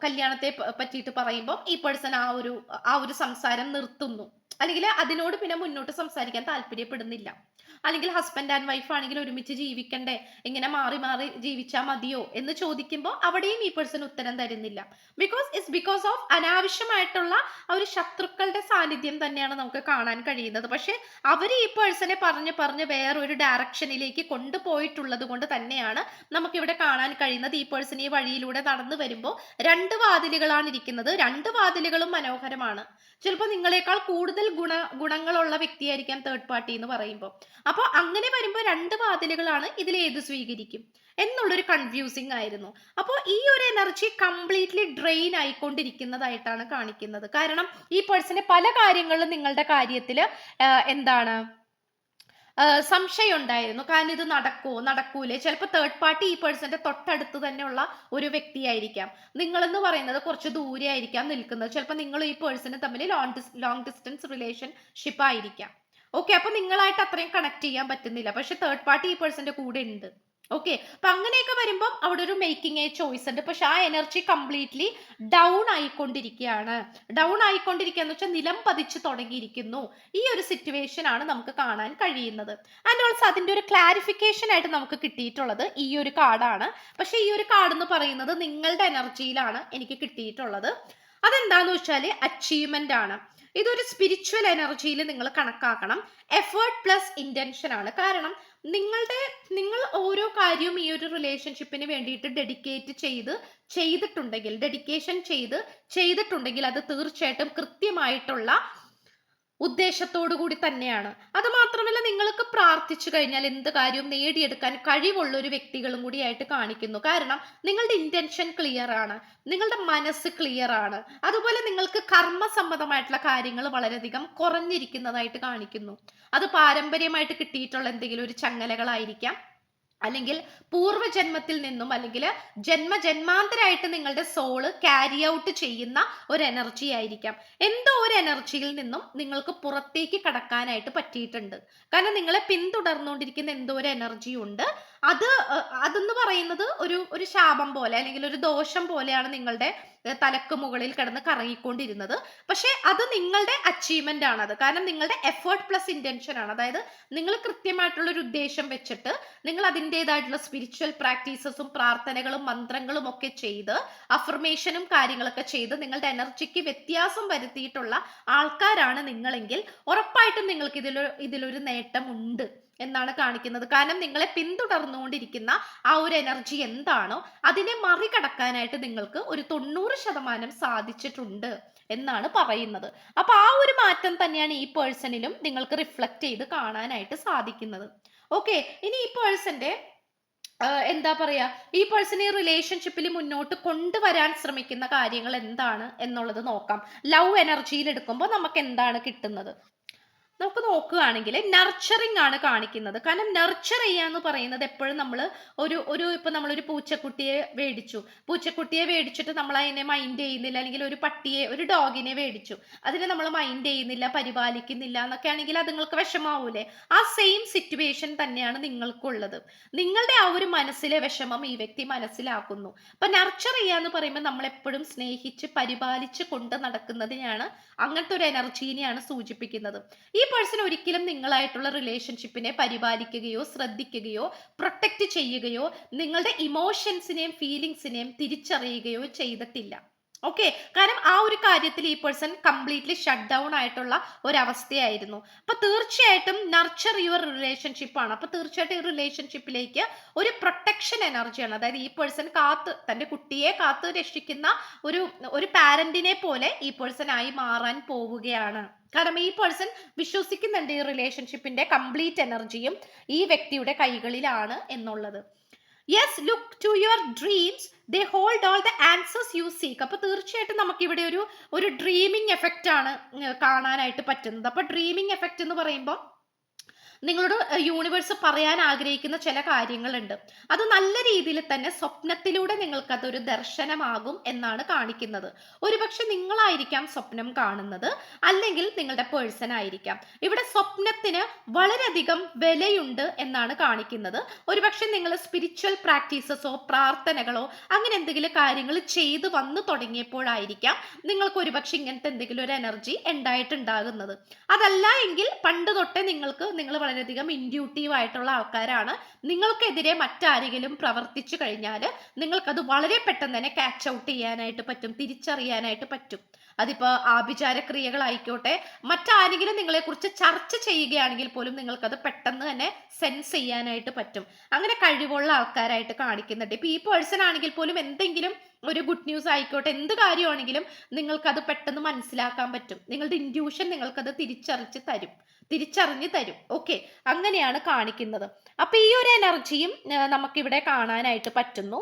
[SPEAKER 1] കല്യാണത്തെ പറ്റിയിട്ട് പറയുമ്പോൾ ഈ പേഴ്സൺ ആ ഒരു ആ ഒരു സംസാരം നിർത്തുന്നു. അല്ലെങ്കിൽ അതിനോട് പിന്നെ മുന്നോട്ട് സംസാരിക്കാൻ താല്പര്യപ്പെടുന്നില്ല. അല്ലെങ്കിൽ ഹസ്ബൻഡ് ആൻഡ് വൈഫ് ആണെങ്കിൽ ഒരുമിച്ച് ജീവിക്കണ്ടേ? ഇങ്ങനെ മാറി മാറി ജീവിച്ചാൽ മതിയോ? എന്ന് ചോദിക്കുമ്പോൾ അവിടെയും ഈ പേഴ്സൺ ഉത്തരം തരുന്നില്ല. ബിക്കോസ് ഇറ്റ്സ് ബിക്കോസ് ഓഫ് അനാവശ്യമായിട്ടുള്ള ഒരു ശത്രുക്കളുടെ സാന്നിധ്യം തന്നെയാണ് നമുക്ക് കാണാൻ കഴിയുന്നത്. പക്ഷെ അവർ ഈ പേഴ്സണെ പറഞ്ഞ് പറഞ്ഞ് വേറൊരു ഡയറക്ഷനിലേക്ക് കൊണ്ടുപോയിട്ടുള്ളത് കൊണ്ട് തന്നെയാണ് നമുക്കിവിടെ കാണാൻ കഴിയുന്നത്. ഈ പേഴ്സൺ ഈ വഴിയിലൂടെ നടന്നു വരുമ്പോൾ രണ്ട് വാതിലുകളാണ് ഇരിക്കുന്നത്. രണ്ട് വാതിലുകളും മനോഹരമാണ്. ചിലപ്പോൾ നിങ്ങളെക്കാൾ കൂടുതൽ ഗുണ ഗുണങ്ങളുള്ള വ്യക്തിയായിരിക്കാം തേർഡ് പാർട്ടി എന്ന് പറയുമ്പോൾ അപ്പോൾ അങ്ങനെ വരുമ്പോൾ രണ്ട് വാതിലുകളാണ് ഇതിൽ ഏത് സ്വീകരിക്കും എന്നുള്ളൊരു കൺഫ്യൂസിങ് ആയിരുന്നു. അപ്പോൾ ഈ ഒരു എനർജി കംപ്ലീറ്റ്ലി ഡ്രെയിൻ ആയിക്കൊണ്ടിരിക്കുന്നതായിട്ടാണ് കാണിക്കുന്നത്. കാരണം ഈ പേഴ്സണ് പല കാര്യങ്ങളും നിങ്ങളുടെ കാര്യത്തിൽ എന്താണ് സംശയം ഉണ്ടായിരുന്നു കാരണം ഇത് നടക്കുമോ നടക്കൂലേ. ചിലപ്പോൾ തേർഡ് പാർട്ടി ഈ പേഴ്സന്റെ തൊട്ടടുത്ത് തന്നെയുള്ള ഒരു വ്യക്തിയായിരിക്കാം. നിങ്ങളെന്ന് പറയുന്നത് കുറച്ച് ദൂരെ ആയിരിക്കാം നിൽക്കുന്നത്. ചിലപ്പോൾ നിങ്ങൾ ഈ പേഴ്സണ് തമ്മിൽ long dis long distance relationship ആയിരിക്കാം. ഓക്കെ അപ്പൊ നിങ്ങളായിട്ട് അത്രയും കണക്ട് ചെയ്യാൻ പറ്റുന്നില്ല. പക്ഷെ തേർഡ് പാർട്ടി ഈ പേഴ്സന്റെ കൂടെ ഉണ്ട്. ഓക്കെ അപ്പൊ അങ്ങനെയൊക്കെ വരുമ്പം അവിടെ ഒരു മേക്കിംഗ് എ ചോയ്സ് ഉണ്ട്. പക്ഷെ ആ എനർജി കംപ്ലീറ്റ്ലി ഡൗൺ ആയിക്കൊണ്ടിരിക്കുകയാണ്. ഡൗൺ ആയിക്കൊണ്ടിരിക്കുക എന്ന് വെച്ചാൽ നിലം പതിച്ചു തുടങ്ങിയിരിക്കുന്നു. ഈ ഒരു സിറ്റുവേഷൻ ആണ് നമുക്ക് കാണാൻ കഴിയുന്നത്. ആൻഡ് ഓൾസോ അതിന്റെ ഒരു ക്ലാരിഫിക്കേഷൻ ആയിട്ട് നമുക്ക് കിട്ടിയിട്ടുള്ളത് ഈ ഒരു കാർഡാണ് പക്ഷെ ഈ ഒരു കാർഡ് എന്ന് പറയുന്നത് നിങ്ങളുടെ എനർജിയിലാണ് എനിക്ക് കിട്ടിയിട്ടുള്ളത്. അതെന്താന്ന് വെച്ചാൽ അച്ചീവ്മെന്റ് ആണ്. ഇതൊരു സ്പിരിച്വൽ എനർജിയിൽ നിങ്ങൾ കണക്കാക്കണം. എഫേർട്ട് പ്ലസ് ഇന്റൻഷൻ ആണ്. കാരണം നിങ്ങളുടെ നിങ്ങൾ ഓരോ കാര്യവും ഈ ഒരു റിലേഷൻഷിപ്പിന് വേണ്ടിയിട്ട് ഡെഡിക്കേറ്റ് ചെയ്ത് ചെയ്തിട്ടുണ്ടെങ്കിൽ ഡെഡിക്കേഷൻ ചെയ്ത് ചെയ്തിട്ടുണ്ടെങ്കിൽ അത് തീർച്ചയായിട്ടും കൃത്യമായിട്ടുള്ള ഉദ്ദേശത്തോടു കൂടി തന്നെയാണ്. അത് മാത്രമല്ല നിങ്ങൾക്ക് പ്രാർത്ഥിച്ചു കഴിഞ്ഞാൽ എന്ത് കാര്യവും നേടിയെടുക്കാൻ കഴിവുള്ള ഒരു വ്യക്തികളും കൂടിയായിട്ട് കാണിക്കുന്നു. കാരണം നിങ്ങളുടെ ഇന്റൻഷൻ ക്ലിയർ ആണ്. നിങ്ങളുടെ മനസ്സ് ക്ലിയർ ആണ്. അതുപോലെ നിങ്ങൾക്ക് കർമ്മസമ്മതമായിട്ടുള്ള കാര്യങ്ങൾ വളരെയധികം കുറഞ്ഞിരിക്കുന്നതായിട്ട് കാണിക്കുന്നു. അത് പാരമ്പര്യമായിട്ട് കിട്ടിയിട്ടുള്ള എന്തെങ്കിലും ഒരു ചങ്ങലകളായിരിക്കാം. അല്ലെങ്കിൽ പൂർവജന്മത്തിൽ നിന്നും അല്ലെങ്കിൽ ജന്മ ജന്മജന്മാന്തരായിട്ട് നിങ്ങളുടെ സോൾ ക്യാരി ഔട്ട് ചെയ്യുന്ന ഒരു എനർജി ആയിരിക്കാം. എന്തോ ഒരു എനർജിയിൽ നിന്നും നിങ്ങൾക്ക് പുറത്തേക്ക് കടക്കാനായിട്ട് പറ്റിയിട്ടുണ്ട്. കാരണം നിങ്ങളെ പിന്തുടർന്നുകൊണ്ടിരിക്കുന്ന എന്തോ ഒരു എനർജി ഉണ്ട്. അത് അതെന്ന് പറയുന്നത് ഒരു ഒരു ശാപം പോലെ അല്ലെങ്കിൽ ഒരു ദോഷം പോലെയാണ് നിങ്ങളുടെ തലക്ക് മുകളിൽ കിടന്ന് കറങ്ങിക്കൊണ്ടിരുന്നത്. പക്ഷേ അത് നിങ്ങളുടെ അച്ചീവ്മെന്റ് ആണ്. അത് കാരണം നിങ്ങളുടെ എഫേർട്ട് പ്ലസ് ഇന്റൻഷൻ ആണ്. അതായത് നിങ്ങൾ കൃത്യമായിട്ടുള്ള ഒരു ഉദ്ദേശം വെച്ചിട്ട് നിങ്ങൾ അതിന്റെതായിട്ടുള്ള സ്പിരിച്വൽ പ്രാക്ടീസസും പ്രാർത്ഥനകളും മന്ത്രങ്ങളും ഒക്കെ ചെയ്ത് അഫർമേഷനും കാര്യങ്ങളൊക്കെ ചെയ്ത് നിങ്ങളുടെ എനർജിക്ക് വ്യത്യാസം വരുത്തിയിട്ടുള്ള ആൾക്കാരാണ് നിങ്ങളെങ്കിൽ ഉറപ്പായിട്ടും നിങ്ങൾക്ക് ഇതിലൊരു ഇതിലൊരു നേട്ടം ഉണ്ട് എന്നാണ് കാണിക്കുന്നത്. കാരണം നിങ്ങളെ പിന്തുടർന്നുകൊണ്ടിരിക്കുന്ന ആ ഒരു എനർജി എന്താണോ അതിനെ മറികടക്കാനായിട്ട് നിങ്ങൾക്ക് ഒരു തൊണ്ണൂറ് ശതമാനം സാധിച്ചിട്ടുണ്ട് എന്നാണ് പറയുന്നത്. അപ്പൊ ആ ഒരു മാറ്റം തന്നെയാണ് ഈ പേഴ്സണിലും നിങ്ങൾക്ക് റിഫ്ലക്റ്റ് ചെയ്ത് കാണാനായിട്ട് സാധിക്കുന്നത്. ഓക്കെ ഇനി ഈ പേഴ്സന്റെ എന്താ പറയാ ഈ പേഴ്സൺ ഈ റിലേഷൻഷിപ്പിൽ മുന്നോട്ട് കൊണ്ടുവരാൻ ശ്രമിക്കുന്ന കാര്യങ്ങൾ എന്താണ് എന്നുള്ളത് നോക്കാം. ലവ് എനർജിയിൽ എടുക്കുമ്പോൾ നമുക്ക് എന്താണ് കിട്ടുന്നത്? നമുക്ക് നോക്കുകയാണെങ്കിൽ നർച്ചറിങ് ആണ് കാണിക്കുന്നത്. കാരണം നർച്ചർ ചെയ്യുക ചെയ്യാന്ന് പറയുന്നത് എപ്പോഴും നമ്മൾ ഒരു ഒരു ഇപ്പം നമ്മളൊരു പൂച്ചക്കുട്ടിയെ മേടിച്ചു പൂച്ചക്കുട്ടിയെ മേടിച്ചിട്ട് നമ്മൾ അതിനെ മൈൻഡ് ചെയ്യുന്നില്ല. അല്ലെങ്കിൽ ഒരു പട്ടിയെ ഒരു ഡോഗിനെ മേടിച്ചു അതിനെ നമ്മൾ മൈൻഡ് ചെയ്യുന്നില്ല പരിപാലിക്കുന്നില്ല എന്നൊക്കെ ആണെങ്കിൽ അത് നിങ്ങൾക്ക് വിഷമാവൂലേ? ആ സെയിം സിറ്റുവേഷൻ തന്നെയാണ് നിങ്ങൾക്കുള്ളത്. നിങ്ങളുടെ ആ ഒരു മനസ്സിലെ വിഷമം ഈ വ്യക്തി മനസ്സിലാക്കുന്നു. അപ്പൊ നർച്ചർ ചെയ്യുക ചെയ്യാന്ന് പറയുമ്പോൾ നമ്മൾ എപ്പോഴും സ്നേഹിച്ച് പരിപാലിച്ച് കൊണ്ട് നടക്കുന്നതിനെയാണ് അങ്ങനത്തെ ഒരു എനർജീനെയാണ് സൂചിപ്പിക്കുന്നത്. ഈ പേഴ്സൺ ഒരിക്കലും നിങ്ങളായിട്ടുള്ള റിലേഷൻഷിപ്പിനെ പരിപാലിക്കുകയോ ശ്രദ്ധിക്കുകയോ പ്രൊട്ടക്റ്റ് ചെയ്യുകയോ നിങ്ങളുടെ ഇമോഷൻസിനെയും ഫീലിങ്സിനെയും തിരിച്ചറിയുകയോ ചെയ്തിട്ടില്ല. ഓക്കെ കാരണം ആ ഒരു കാര്യത്തിൽ ഈ പേഴ്സൺ കംപ്ലീറ്റ്ലി ഷട്ട് ഡൗൺ ആയിട്ടുള്ള ഒരവസ്ഥയായിരുന്നു. അപ്പൊ തീർച്ചയായിട്ടും നർച്ചർ യുവർ റിലേഷൻഷിപ്പ് ആണ്. അപ്പൊ തീർച്ചയായിട്ടും ഈ റിലേഷൻഷിപ്പിലേക്ക് ഒരു പ്രൊട്ടക്ഷൻ എനർജിയാണ് അതായത് ഈ പേഴ്സൺ കാത്ത് തന്റെ കുട്ടിയെ കാത്ത് രക്ഷിക്കുന്ന ഒരു ഒരു പാരന്റിനെ പോലെ ഈ പേഴ്സൺ ആയി മാറാൻ പോവുകയാണ്. കാരണം ഈ പേഴ്സൺ വിശ്വസിക്കുന്നുണ്ട് ഈ റിലേഷൻഷിപ്പിന്റെ കംപ്ലീറ്റ് എനർജിയും ഈ വ്യക്തിയുടെ കൈകളിലാണ് എന്നുള്ളത്. Yes look to your dreams they hold all the answers you seek അപ്പൊ തീർച്ചയായിട്ടും നമുക്ക് ഇവിടെ ഒരു ഒരു ഡ്രീമിങ് എഫക്റ്റ് ആണ് കാണാനായിട്ട് പറ്റുന്നത്. അപ്പൊ ഡ്രീമിങ് എഫക്റ്റ് എന്ന് പറയുമ്പോൾ നിങ്ങളോട് യൂണിവേഴ്സ് പറയാൻ ആഗ്രഹിക്കുന്ന ചില കാര്യങ്ങളുണ്ട്. അത് നല്ല രീതിയിൽ തന്നെ സ്വപ്നത്തിലൂടെ നിങ്ങൾക്കതൊരു ദർശനമാകും എന്നാണ് കാണിക്കുന്നത്. ഒരുപക്ഷെ നിങ്ങളായിരിക്കാം സ്വപ്നം കാണുന്നത് അല്ലെങ്കിൽ നിങ്ങളുടെ പേഴ്സൺ ആയിരിക്കാം. ഇവിടെ സ്വപ്നത്തിന് വളരെയധികം വിലയുണ്ട് എന്നാണ് കാണിക്കുന്നത്. ഒരുപക്ഷെ നിങ്ങൾ സ്പിരിച്വൽ പ്രാക്ടീസസോ പ്രാർത്ഥനകളോ അങ്ങനെ എന്തെങ്കിലും കാര്യങ്ങൾ ചെയ്തു വന്നു തുടങ്ങിയപ്പോഴായിരിക്കാം നിങ്ങൾക്ക് ഒരുപക്ഷെ ഇങ്ങനത്തെ എന്തെങ്കിലും ഒരു എനർജി ഉണ്ടായിട്ടുണ്ടാകുന്നത്. അതല്ല എങ്കിൽ പണ്ട് തൊട്ടേ നിങ്ങൾക്ക് നിങ്ങൾ വളരെയധികം ഇൻഡ്യൂട്ടീവ് ആയിട്ടുള്ള ആൾക്കാരാണ്. നിങ്ങൾക്കെതിരെ മറ്റാരെങ്കിലും പ്രവർത്തിച്ചു കഴിഞ്ഞാൽ നിങ്ങൾക്കത് വളരെ പെട്ടെന്ന് തന്നെ ക്യാച്ച് ഔട്ട് ചെയ്യാനായിട്ട് പറ്റും തിരിച്ചറിയാനായിട്ട് പറ്റും. അതിപ്പോ ആഭിചാര ക്രിയകളായിക്കോട്ടെ മറ്റാരെങ്കിലും നിങ്ങളെക്കുറിച്ച് ചർച്ച ചെയ്യുകയാണെങ്കിൽ പോലും നിങ്ങൾക്കത് പെട്ടെന്ന് തന്നെ സെൻസ് ചെയ്യാനായിട്ട് പറ്റും. അങ്ങനെ കഴിവുള്ള ആൾക്കാരായിട്ട് കാണിക്കുന്നുണ്ട്. ഇപ്പൊ ഈ പേഴ്സൺ ആണെങ്കിൽ പോലും എന്തെങ്കിലും ഒരു ഗുഡ് ന്യൂസ് ആയിക്കോട്ടെ എന്ത് കാര്യമാണെങ്കിലും നിങ്ങൾക്കത് പെട്ടെന്ന് മനസ്സിലാക്കാൻ പറ്റും. നിങ്ങളുടെ ഇൻഡ്യൂഷൻ നിങ്ങൾക്കത് തിരിച്ചറിച്ച് തരും. തിരിച്ചറിഞ്ഞ് തരും. ഓക്കെ അങ്ങനെയാണ് കാണിക്കുന്നത്. അപ്പൊ ഈ ഒരു എനർജിയും നമുക്കിവിടെ കാണാനായിട്ട് പറ്റുന്നു.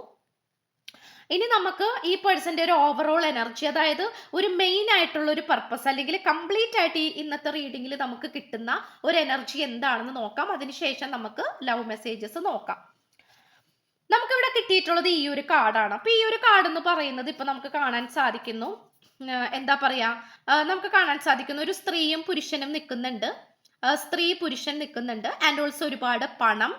[SPEAKER 1] ഇനി നമുക്ക് ഈ പേഴ്സന്റെ ഒരു ഓവറോൾ എനർജി അതായത് ഒരു മെയിൻ ആയിട്ടുള്ള ഒരു പർപ്പസ് അല്ലെങ്കിൽ കംപ്ലീറ്റ് ആയിട്ട് ഈ ഇന്നത്തെ റീഡിങ്ങിൽ നമുക്ക് കിട്ടുന്ന ഒരു എനർജി എന്താണെന്ന് നോക്കാം. അതിനുശേഷം നമുക്ക് ലവ് മെസ്സേജസ് നോക്കാം. നമുക്കിവിടെ കിട്ടിയിട്ടുള്ളത് ഈ ഒരു കാർഡാണ് അപ്പൊ ഈ ഒരു കാർഡ് എന്ന് പറയുന്നത് ഇപ്പൊ നമുക്ക് കാണാൻ സാധിക്കുന്നു. എന്താ പറയാ? നമുക്ക് കാണാൻ സാധിക്കുന്നു ഒരു സ്ത്രീയും പുരുഷനും നിൽക്കുന്നുണ്ട്. സ്ത്രീ പുരുഷൻ നിൽക്കുന്നുണ്ട്. ആൻഡ് ഓൾസോ ഒരുപാട് പണം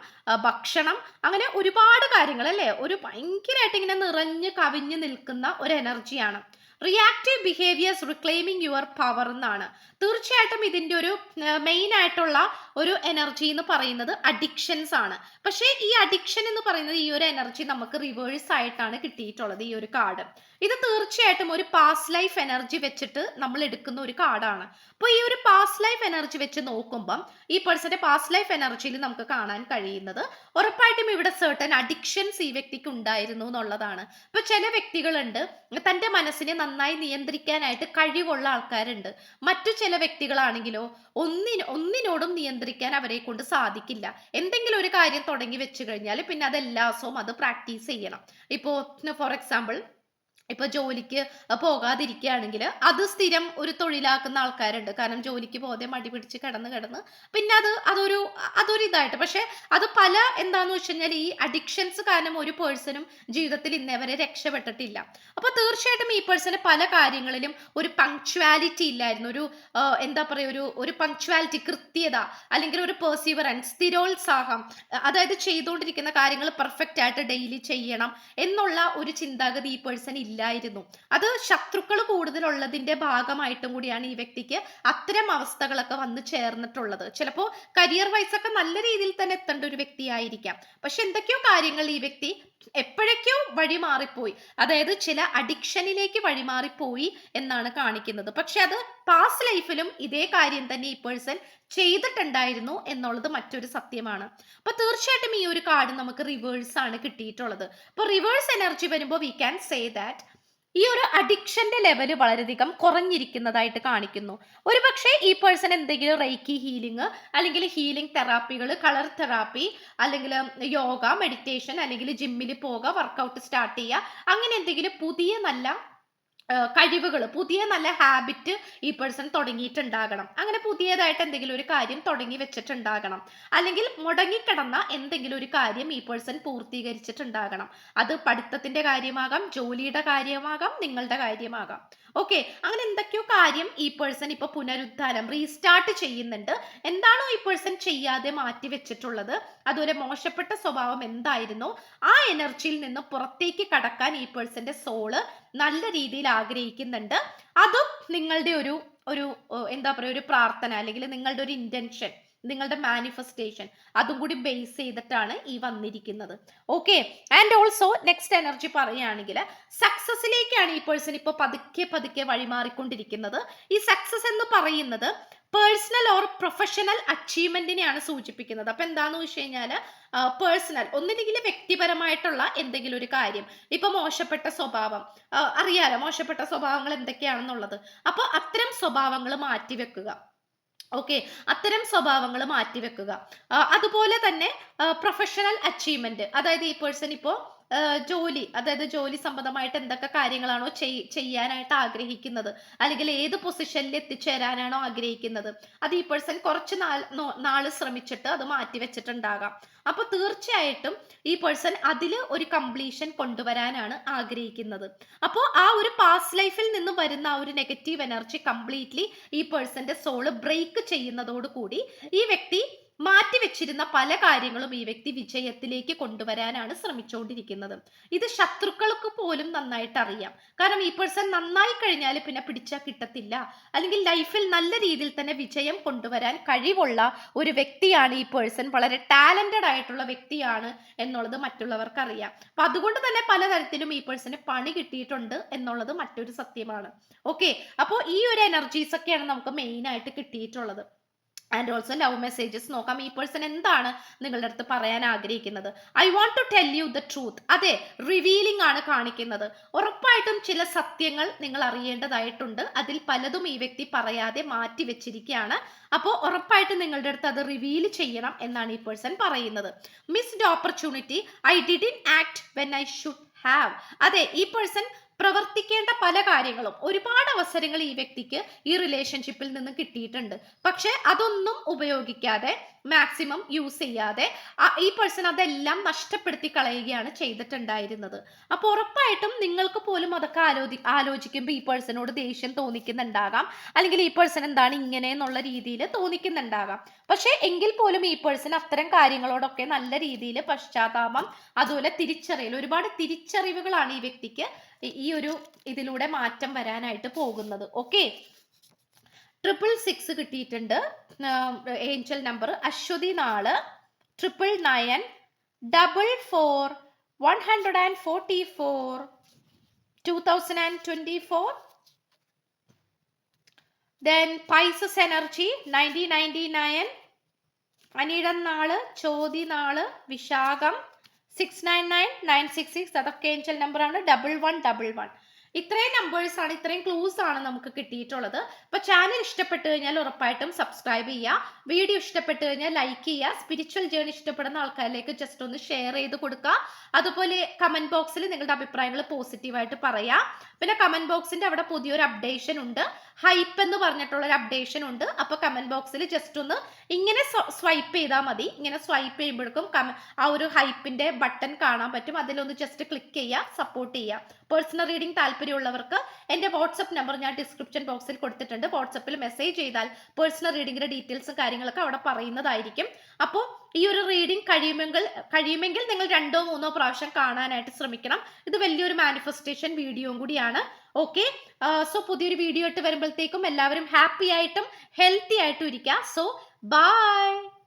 [SPEAKER 1] ഭക്ഷണം അങ്ങനെ ഒരുപാട് കാര്യങ്ങൾ അല്ലേ? ഒരു ഭയങ്കരമായിട്ട് ഇങ്ങനെ നിറഞ്ഞ് കവിഞ്ഞ് നിൽക്കുന്ന ഒരു എനർജിയാണ് reactive behaviours reclaiming your power എന്നാണ്. തീർച്ചയായിട്ടും ഇതിന്റെ ഒരു മെയിൻ ആയിട്ടുള്ള ഒരു എനർജി എന്ന് പറയുന്നത് അഡിക്ഷൻസ് ആണ്. പക്ഷേ ഈ അഡിക്ഷൻ എന്ന് പറയുന്നത് ഈ ഒരു എനർജി നമുക്ക് റിവേഴ്സ് ആയിട്ടാണ് കിട്ടിയിട്ടുള്ളത് ഈ ഒരു കാർഡ് ഇത് തീർച്ചയായിട്ടും ഒരു പാസ്റ്റ് ലൈഫ് എനർജി വെച്ചിട്ട് നമ്മൾ എടുക്കുന്ന ഒരു കാർഡാണ്. അപ്പോൾ ഈ ഒരു പാസ്റ്റ് ലൈഫ് എനർജി വെച്ച് നോക്കുമ്പം ഈ പേഴ്സന്റെ പാസ്റ്റ് ലൈഫ് എനർജിയിൽ നമുക്ക് കാണാൻ കഴിയുന്നത് ഉറപ്പായിട്ടും ഇവിടെ സെർട്ടൻ അഡിക്ഷൻസ് ഈ വ്യക്തിക്ക് ഉണ്ടായിരുന്നു എന്നുള്ളതാണ്. ഇപ്പൊ ചില വ്യക്തികളുണ്ട് തന്റെ മനസ്സിനെ നന്നായി നിയന്ത്രിക്കാനായിട്ട് കഴിവുള്ള ആൾക്കാരുണ്ട്. മറ്റു ചില വ്യക്തികളാണെങ്കിലോ ഒന്നിന് ഒന്നിനോടും നിയന്ത്രിക്കാൻ അവരെ കൊണ്ട് സാധിക്കില്ല. എന്തെങ്കിലും ഒരു കാര്യം തുടങ്ങി വെച്ച് കഴിഞ്ഞാൽ പിന്നെ അത് എല്ലാ ദിവസവും അത് പ്രാക്ടീസ് ചെയ്യണം. ഇപ്പോൾ ഫോർ എക്സാമ്പിൾ ഇപ്പൊ ജോലിക്ക് പോകാതിരിക്കുകയാണെങ്കിൽ അത് സ്ഥിരം ഒരു തൊഴിലാക്കുന്ന ആൾക്കാരുണ്ട്. കാരണം ജോലിക്ക് പോകാതെ മടി പിടിച്ച് കിടന്ന് കിടന്ന്. പിന്നെ അത് അതൊരു അതൊരു ഇതായിട്ട്. പക്ഷെ അത് പല എന്താന്ന് വെച്ച് കഴിഞ്ഞാൽ ഈ അഡിക്ഷൻസ് കാരണം ഒരു പേഴ്സണും ജീവിതത്തിൽ ഇന്നേ വരെ രക്ഷപ്പെട്ടിട്ടില്ല. അപ്പൊ തീർച്ചയായിട്ടും ഈ പേഴ്സണ് പല കാര്യങ്ങളിലും ഒരു പങ്ക്ച്വാലിറ്റി ഇല്ലായിരുന്നു. ഒരു എന്താ പറയുക ഒരു ഒരു പങ്ക്ച്വാലിറ്റി കൃത്യത അല്ലെങ്കിൽ ഒരു പെർസീവറൻസ് സ്ഥിരോത്സാഹം അതായത് ചെയ്തുകൊണ്ടിരിക്കുന്ന കാര്യങ്ങൾ പെർഫെക്റ്റ് ആയിട്ട് ഡെയിലി ചെയ്യണം എന്നുള്ള ഒരു ചിന്താഗതി ഈ പേഴ്സൺ ഇല്ലായിരുന്നു. അത് ശത്രുക്കൾ കൂടുതലുള്ളതിന്റെ ഭാഗമായിട്ടും കൂടിയാണ് ഈ വ്യക്തിക്ക് അത്തരം അവസ്ഥകളൊക്കെ വന്നു ചേർന്നിട്ടുള്ളത്. ചിലപ്പോൾ കരിയർ വൈസ് ഒക്കെ നല്ല രീതിയിൽ തന്നെ എത്തേണ്ട ഒരു വ്യക്തിയായിരിക്കാം. പക്ഷെ എന്തൊക്കെയോ കാര്യങ്ങൾ ഈ വ്യക്തി എപ്പോഴൊക്കെയോ വഴി മാറിപ്പോയി. അതായത് ചില അഡിക്ഷനിലേക്ക് വഴിമാറിപ്പോയി എന്നാണ് കാണിക്കുന്നത്. പക്ഷെ അത് പാസ്റ്റ് ലൈഫിലും ഇതേ കാര്യം തന്നെ ഈ പേഴ്സൺ ചെയ്തിട്ടുണ്ടായിരുന്നു എന്നുള്ളത് മറ്റൊരു സത്യമാണ്. അപ്പൊ തീർച്ചയായിട്ടും ഈ ഒരു കാർഡ് നമുക്ക് റിവേഴ്സ് ആണ് കിട്ടിയിട്ടുള്ളത്. അപ്പൊ റിവേഴ്സ് എനർജി വരുമ്പോൾ വി ക്യാൻ സേ ദാറ്റ് ഈ ഒരു അഡിക്ഷന്റെ ലെവൽ വളരെയധികം കുറഞ്ഞിരിക്കുന്നതായിട്ട് കാണിക്കുന്നു. ഒരുപക്ഷെ ഈ പേഴ്സൺ എന്തെങ്കിലും റൈക്കി ഹീലിംഗ് അല്ലെങ്കിൽ ഹീലിംഗ് തെറാപ്പികൾ കളർ തെറാപ്പി അല്ലെങ്കിൽ യോഗ മെഡിറ്റേഷൻ അല്ലെങ്കിൽ ജിമ്മിൽ പോകുക വർക്കൗട്ട് സ്റ്റാർട്ട് ചെയ്യുക അങ്ങനെ എന്തെങ്കിലും പുതിയ നല്ല കഴിവുകൾ പുതിയ നല്ല ഹാബിറ്റ് ഈ പേഴ്സൺ തുടങ്ങിയിട്ടുണ്ടാകണം. അങ്ങനെ പുതിയതായിട്ട് എന്തെങ്കിലും ഒരു കാര്യം തുടങ്ങി വെച്ചിട്ടുണ്ടാകണം. അല്ലെങ്കിൽ മുടങ്ങിക്കിടന്ന എന്തെങ്കിലും ഒരു കാര്യം ഈ പേഴ്സൺ പൂർത്തീകരിച്ചിട്ടുണ്ടാകണം. അത് പഠിത്തത്തിന്റെ കാര്യമാകാം ജോലിയുടെ കാര്യമാകാം നിങ്ങളുടെ കാര്യമാകാം. ഓക്കെ അങ്ങനെ എന്തൊക്കെയോ കാര്യം ഈ പേഴ്സൺ ഇപ്പൊ പുനരുദ്ധാരം റീസ്റ്റാർട്ട് ചെയ്യുന്നുണ്ട്. എന്താണോ ഈ പേഴ്സൺ ചെയ്യാതെ മാറ്റി വെച്ചിട്ടുള്ളത്? അതുപോലെ മോശപ്പെട്ട സ്വഭാവം എന്തായിരുന്നോ? ആ എനർജിയിൽ നിന്ന് പുറത്തേക്ക് കടക്കാൻ ഈ പേഴ്സന്റെ സോൾ നല്ല രീതിയിൽ ആഗ്രഹിക്കുന്നുണ്ട്. അതും നിങ്ങളുടെ ഒരു ഒരു എന്താ പറയുക ഒരു പ്രാർത്ഥന അല്ലെങ്കിൽ നിങ്ങളുടെ ഒരു ഇന്റൻഷൻ നിങ്ങളുടെ മാനിഫെസ്റ്റേഷൻ അതും കൂടി ബേസ് ചെയ്തിട്ടാണ് ഈ വന്നിരിക്കുന്നത്. Okay and also next energy പറയുകയാണെങ്കിൽ സക്സസിലേക്കാണ് ഈ പേഴ്സൺ ഇപ്പോൾ പതുക്കെ പതുക്കെ വഴിമാറിക്കൊണ്ടിരിക്കുന്നത്. ഈ സക്സസ് എന്ന് പറയുന്നത് പേഴ്സണൽ ഓർ പ്രൊഫഷണൽ അച്ചീവ്മെന്റിനെയാണ് സൂചിപ്പിക്കുന്നത്. അപ്പൊ എന്താന്ന് വെച്ച് കഴിഞ്ഞാൽ പേഴ്സണൽ ഒന്നില്ലെങ്കിൽ വ്യക്തിപരമായിട്ടുള്ള എന്തെങ്കിലും ഒരു കാര്യം. ഇപ്പൊ മോശപ്പെട്ട സ്വഭാവം അറിയാലോ മോശപ്പെട്ട സ്വഭാവങ്ങൾ എന്തൊക്കെയാണെന്നുള്ളത്. അപ്പൊ അത്തരം സ്വഭാവങ്ങൾ മാറ്റിവെക്കുക ഓക്കെ? അത്തരം സ്വഭാവങ്ങൾ മാറ്റിവെക്കുക അതുപോലെ തന്നെ പ്രൊഫഷണൽ അച്ചീവ്മെന്റ് അതായത് ഈ പേഴ്സൺ ഇപ്പോൾ ജോലി അതായത് ജോലി സംബന്ധമായിട്ട് എന്തൊക്കെ കാര്യങ്ങളാണോ ചെയ്- ചെയ്യാനായിട്ട് ആഗ്രഹിക്കുന്നത് അല്ലെങ്കിൽ ഏത് പൊസിഷനിൽ എത്തിച്ചേരാനാണോ ആഗ്രഹിക്കുന്നത്. അത് ഈ പേഴ്സൺ കുറച്ച് നാൾ നാൾ ശ്രമിച്ചിട്ട് അത് മാറ്റി വെച്ചിട്ടുണ്ടാകാം. അപ്പൊ തീർച്ചയായിട്ടും ഈ പേഴ്സൺ അതിൽ ഒരു കംപ്ലീഷൻ കൊണ്ടുവരാനാണ് ആഗ്രഹിക്കുന്നത്. അപ്പോൾ ആ ഒരു പാസ്റ്റ് ലൈഫിൽ നിന്ന് വരുന്ന ആ ഒരു നെഗറ്റീവ് എനർജി കംപ്ലീറ്റ്ലി ഈ പേഴ്സന്റെ സോൾ ബ്രേക്ക് ചെയ്യുന്നതോടുകൂടി ഈ വ്യക്തി മാറ്റിവെച്ചിരുന്ന പല കാര്യങ്ങളും ഈ വ്യക്തി വിജയത്തിലേക്ക് കൊണ്ടുവരാനാണ് ശ്രമിച്ചുകൊണ്ടിരിക്കുന്നത് ഇത് ശത്രുക്കൾക്ക് പോലും നന്നായിട്ട് അറിയാം. കാരണം ഈ പേഴ്സൺ നന്നായി കഴിഞ്ഞാൽ പിന്നെ പിടിച്ചാൽ കിട്ടത്തില്ല. അല്ലെങ്കിൽ ലൈഫിൽ നല്ല രീതിയിൽ തന്നെ വിജയം കൊണ്ടുവരാൻ കഴിവുള്ള ഒരു വ്യക്തിയാണ് ഈ പേഴ്സൺ വളരെ ടാലന്റഡ് ആയിട്ടുള്ള വ്യക്തിയാണ് എന്നുള്ളത് മറ്റുള്ളവർക്ക് അറിയാം അപ്പൊ അതുകൊണ്ട് തന്നെ പലതരത്തിലും ഈ പേഴ്സണ് പണി കിട്ടിയിട്ടുണ്ട് എന്നുള്ളത് മറ്റൊരു സത്യമാണ്. ഓക്കെ അപ്പോൾ ഈ ഒരു എനർജീസ് ഒക്കെയാണ് നമുക്ക് മെയിൻ ആയിട്ട് കിട്ടിയിട്ടുള്ളത്. ആൻഡ് ഓൾസോ ലവ് മെസ്സേജസ് നോക്കാം ഈ പേഴ്സൺ എന്താണ് നിങ്ങളുടെ അടുത്ത് പറയാൻ ആഗ്രഹിക്കുന്നത്? I want to tell you the truth അതെ റിവീലിംഗ് ആണ് കാണിക്കുന്നത്. ഉറപ്പായിട്ടും ചില സത്യങ്ങൾ നിങ്ങൾ അറിയേണ്ടതായിട്ടുണ്ട്. അതിൽ പലതും ഈ വ്യക്തി പറയാതെ മാറ്റി വെച്ചിരിക്കുകയാണ്. അപ്പോൾ ഉറപ്പായിട്ടും നിങ്ങളുടെ അടുത്ത് അത് റിവീൽ ചെയ്യണം എന്നാണ് ഈ പേഴ്സൺ പറയുന്നത്. Missed opportunity I didn't act when I should have അതെ ഈ പേഴ്സൺ പ്രവർത്തിക്കേണ്ട പല കാര്യങ്ങളും. ഒരുപാട് അവസരങ്ങൾ ഈ വ്യക്തിക്ക് ഈ റിലേഷൻഷിപ്പിൽ നിന്ന് കിട്ടിയിട്ടുണ്ട്. പക്ഷെ അതൊന്നും ഉപയോഗിക്കാതെ മാക്സിമം യൂസ് ചെയ്യാതെ ഈ പേഴ്സൺ അതെല്ലാം നഷ്ടപ്പെടുത്തി കളയുകയാണ് ചെയ്തിട്ടുണ്ടായിരുന്നത്. അപ്പോൾ ഉറപ്പായിട്ടും നിങ്ങൾക്ക് പോലും അതൊക്കെ ആലോചി ആലോചിക്കുമ്പോൾ ഈ പേഴ്സണോട് ദേഷ്യം തോന്നിക്കുന്നുണ്ടാകാം. അല്ലെങ്കിൽ ഈ പേഴ്സൺ എന്താണ് ഇങ്ങനെ എന്നുള്ള രീതിയിൽ തോന്നിക്കുന്നുണ്ടാകാം. പക്ഷേ എങ്കിൽ പോലും ഈ പേഴ്സൺ അത്തരം കാര്യങ്ങളോടൊക്കെ നല്ല രീതിയിൽ പശ്ചാത്താപം അതുപോലെ തിരിച്ചറിയൽ ഒരുപാട് തിരിച്ചറിവുകളാണ് ഈ വ്യക്തിക്ക് ഈ- ഈ ഒരു ഇതിലൂടെ മാറ്റം വരാനായിട്ട് പോകുന്നത്. ഓക്കെ ട്രിപ്പിൾ സിക്സ് കിട്ടിയിട്ടുണ്ട്. ഏഞ്ചൽ നമ്പർ അശ്വതി നാൾ triple nine double four one hundred and forty four two thousand and twenty four then Pisces energy nineteen ninety nine Anizham നാൾ ചോതി നാൾ Vishakham six nine nine nine six six അതൊക്കെ angel നമ്പറാണ് double one double one ഇത്രയും numbers ആണ് ഇത്രയും clues ആണ് നമുക്ക് കിട്ടിയിട്ടുള്ളത്. അപ്പൊ ചാനൽ ഇഷ്ടപ്പെട്ടു കഴിഞ്ഞാൽ ഉറപ്പായിട്ടും സബ്സ്ക്രൈബ് ചെയ്യുക. വീഡിയോ ഇഷ്ടപ്പെട്ടു കഴിഞ്ഞാൽ ലൈക്ക് ചെയ്യുക. സ്പിരിച്വൽ ജേണി ഇഷ്ടപ്പെടുന്ന ആൾക്കാരിലേക്ക് ജസ്റ്റ് ഒന്ന് ഷെയർ ചെയ്ത് കൊടുക്കുക. അതുപോലെ കമന്റ് ബോക്സിൽ നിങ്ങളുടെ അഭിപ്രായങ്ങൾ പോസിറ്റീവായിട്ട് പറയാം. പിന്നെ കമന്റ് ബോക്സിന്റെ അവിടെ പുതിയൊരു അപ്ഡേഷൻ ഉണ്ട്. ഹൈപ്പ് എന്ന് പറഞ്ഞിട്ടുള്ള ഒരു അപ്ഡേഷൻ ഉണ്ട്. അപ്പൊ കമന്റ് ബോക്സിൽ ജസ്റ്റ് ഒന്ന് ഇങ്ങനെ സ്വൈപ്പ് ചെയ്താൽ മതി. ഇങ്ങനെ സ്വൈപ്പ് ചെയ്യുമ്പോഴേക്കും ആ ഒരു ഹൈപ്പിന്റെ ബട്ടൺ കാണാൻ പറ്റും. അതിലൊന്ന് ജസ്റ്റ് ക്ലിക്ക് ചെയ്യുക സപ്പോർട്ട് ചെയ്യുക പേഴ്സണൽ റീഡിംഗ് താല്പര്യമുള്ളവർക്ക് എന്റെ വാട്സപ്പ് നമ്പർ ഞാൻ ഡിസ്ക്രിപ്ഷൻ ബോക്സിൽ കൊടുത്തിട്ടുണ്ട്. വാട്സപ്പിൽ മെസ്സേജ് ചെയ്താൽ പേഴ്സണൽ റീഡിംഗിന്റെ ഡീറ്റെയിൽസും കാര്യങ്ങളൊക്കെ അവിടെ പറയുന്നതായിരിക്കും. അപ്പോൾ ഈ ഒരു റീഡിംഗ് കഴിയുമെങ്കിൽ കഴിയുമെങ്കിൽ നിങ്ങൾ രണ്ടോ മൂന്നോ പ്രാവശ്യം കാണാനായിട്ട് ശ്രമിക്കണം. ഇത് വലിയൊരു മാനിഫെസ്റ്റേഷൻ വീഡിയോയും കൂടിയാണ്. ഓക്കെ സോ പുതിയൊരു വീഡിയോ ഇട്ട് വരുമ്പോഴത്തേക്കും എല്ലാവരും ഹാപ്പി ആയിട്ടും ഹെൽത്തി ആയിട്ടും ഇരിക്കുക സോ ബൈ